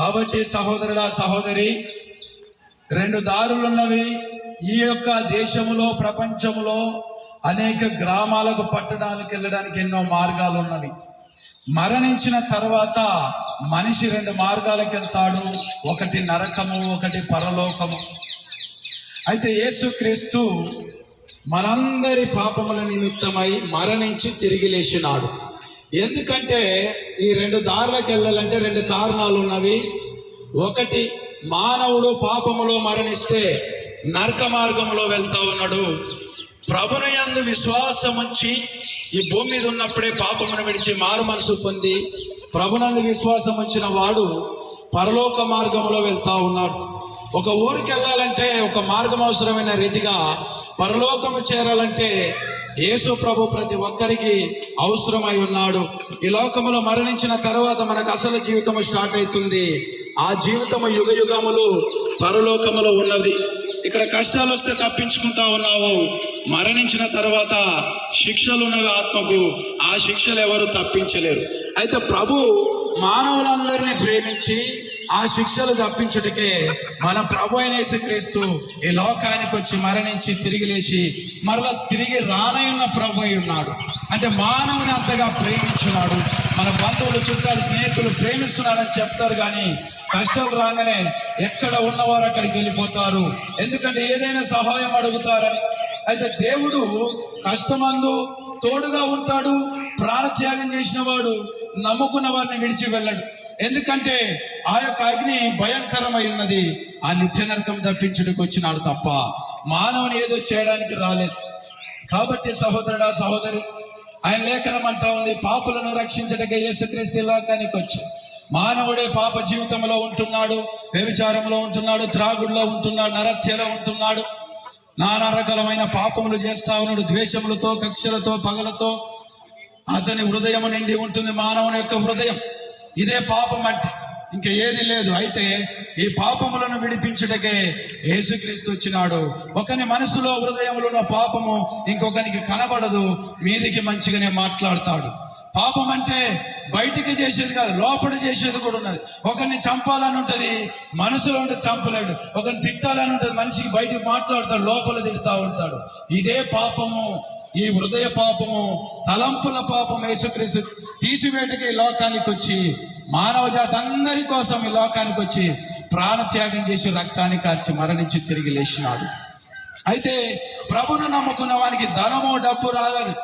కాబట్టి సహోదరుడా సహోదరి రెండు దారులు ఉన్నవి ఈ యొక్క దేశములో ప్రపంచములో అనేక గ్రామాలకు పట్టణాలకు వెళ్ళడానికి ఎన్నో మార్గాలు ఉన్నవి మరణించిన తర్వాత మనిషి రెండు మార్గాలకు వెళ్తాడు. ఒకటి నరకము ఒకటి పరలోకము. అయితే యేసుక్రీస్తు మనందరి పాపముల నిమిత్తమై మరణించి తిరిగి లేచినాడు. ఎందుకంటే ఈ రెండు దారులకు వెళ్ళాలంటే రెండు కారణాలు ఉన్నవి. ఒకటి మానవుడు పాపములో మరణిస్తే నరక మార్గంలో వెళ్తా ఉన్నాడు. ప్రభునయందు విశ్వాసం ఉంచి ఈ భూమి మీద ఉన్నప్పుడే పాపమును విడిచి మారు మనసు పొంది ప్రభునందు విశ్వాసం ఉంచిన వాడు పరలోక మార్గంలో వెళ్తా ఉన్నాడు. ఒక ఊరికి వెళ్ళాలంటే ఒక మార్గం అవసరమైన రీతిగా పరలోకము చేరాలంటే యేసు ప్రభు ప్రతి ఒక్కరికి అవసరమై ఉన్నాడు. ఈ లోకములో మరణించిన తర్వాత మనకు అసలు జీవితం స్టార్ట్ అవుతుంది. ఆ జీవితము యుగ యుగములు పరలోకములో ఉన్నది ఇక్కడ కష్టాలు వస్తే తప్పించుకుంటా ఉన్నావు. మరణించిన తర్వాత శిక్షలు ఉన్నవి ఆత్మకు. ఆ శిక్షలు ఎవరు తప్పించలేరు. అయితే ప్రభు మానవులందరినీ ప్రేమించి ఆ శిక్షలు తప్పించుటకే మన ప్రభు అయిన యేసుక్రీస్తు ఈ లోకానికి వచ్చి మరణించి తిరిగి లేచి మరలా తిరిగి రానయున్న ప్రభు అయి ఉన్నాడు. అంటే మానవుని అంతగా ప్రేమించున్నాడు. మన బంధువులు చుట్టాలు స్నేహితులు ప్రేమిస్తున్నాడని చెప్తారు కానీ కష్టాలు రాగానే ఎక్కడ ఉన్నవారు అక్కడికి వెళ్ళిపోతారు? ఎందుకంటే ఏదైనా సహాయం అడుగుతారని. అయితే దేవుడు కష్టమందు తోడుగా ఉంటాడు ప్రాణత్యాగం చేసిన వాడు నమ్ముకున్న వారిని విడిచి వెళ్ళడు. ఎందుకంటే ఆ యొక్క అగ్ని భయంకరమై ఉన్నది. ఆ నిత్య నరకం తప్పించడానికి వచ్చినాడు తప్ప మానవుని ఏదో చేయడానికి రాలేదు. కాబట్టి సహోదరుడా సహోదరి ఆయన లేఖనం అంటా ఉంది పాపులను రక్షించటకే యేసుక్రీస్తు లోకానికి వచ్చాడు. మానవుడే పాప జీవితంలో ఉంటున్నాడు వ్యభిచారంలో ఉంటున్నాడు త్రాగుడులో ఉంటున్నాడు నరత్యలో ఉంటున్నాడు. నానా రకాలమైన పాపములు చేస్తా ఉన్నాడు ద్వేషములతో కక్షలతో పగలతో. అతని హృదయం నిండి ఉంటుంది మానవుని యొక్క హృదయం. ఇదే పాపం అంటే. ఇంకా ఏది లేదు. అయితే ఈ పాపములను విడిపించుటకే యేసుక్రీస్తు వచ్చినాడు. ఒకని మనసులో హృదయంలో ఉన్న పాపము ఇంకొకనికి కనబడదు మీదికి మంచిగానే మాట్లాడతాడు. పాపం అంటే బయటికి చేసేది కాదు లోపల చేసేది కూడా ఉన్నది. ఒకరిని చంపాలని ఉంటుంది మనసులో ఉంటే చంపలేడు. ఒకరిని తిట్టాలని ఉంటుంది మనిషికి బయటికి మాట్లాడతాడు లోపల తిడతా ఉంటాడు. ఇదే పాపము ఈ హృదయ పాపము తలంపుల పాపం యేసుక్రీస్తు తీసివేటకి ఈ లోకానికి వచ్చి మానవ జాతి అందరి కోసం ఈ లోకానికి వచ్చి ప్రాణత్యాగం చేసి రక్తాన్ని కార్చి మరణించి తిరిగి లేచినాడు. అయితే ప్రభును నమ్ముకున్న వానికి ధనము డబ్బు రాదని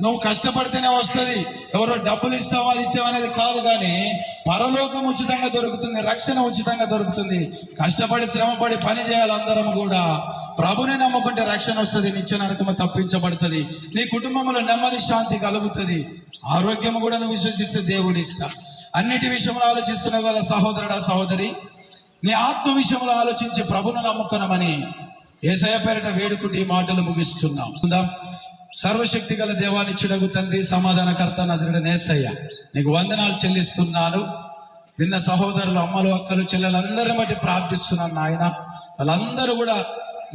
నువ్వు కష్టపడితేనే వస్తుంది. ఎవరో డబ్బులు ఇస్తావా అది ఇచ్చావా అనేది కాదు కానీ పరలోకం ఉచితంగా దొరుకుతుంది రక్షణ ఉచితంగా దొరుకుతుంది. కష్టపడి శ్రమపడి పని చేయాలి అందరం కూడా. ప్రభుని నమ్ముకుంటే రక్షణ వస్తుంది నిత్య నరకము తప్పించబడుతుంది. నీ కుటుంబంలో నెమ్మది శాంతి కలుగుతుంది. ఆరోగ్యం కూడా నువ్వు విశ్వసిస్తే దేవుడు ఇస్తా. అన్నిటి విషయంలో ఆలోచిస్తున్నావు కదా సహోదరుడా సహోదరి. నీ ఆత్మ విషయంలో ఆలోచించి ప్రభును నమ్ముకున్నామని ఏసయ పేరిట వేడుకుంటే ఈ మాటలు ముగిస్తున్నాం. ఉందా సర్వశక్తి గల దేవానిచ్చుడగు తండ్రి సమాధానకర్త నజరుడు నేసయ్య. నీకు వందనాలు చెల్లిస్తున్నాను. నిన్న సహోదరులు అమ్మలు అక్కలు చెల్లెలందరిని బట్టి ప్రార్థిస్తున్నాను నాయన. వాళ్ళందరూ కూడా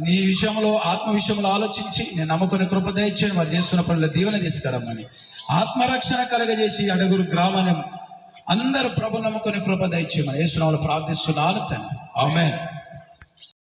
నీ విషయంలో ఆత్మ విషయంలో ఆలోచించి నేను నమ్ముకుని కృప దయచేయండి వారు చేస్తున్న పనుల దీవెన తీసుకురమ్మని. ఆత్మరక్షణ కలగజేసి అడుగురు గ్రామాన్ని అందరూ ప్రభు నమ్ముకుని కృప దయచేయమని యేసునామములో ప్రార్థిస్తున్నాను తండ్రి. ఆమెన్.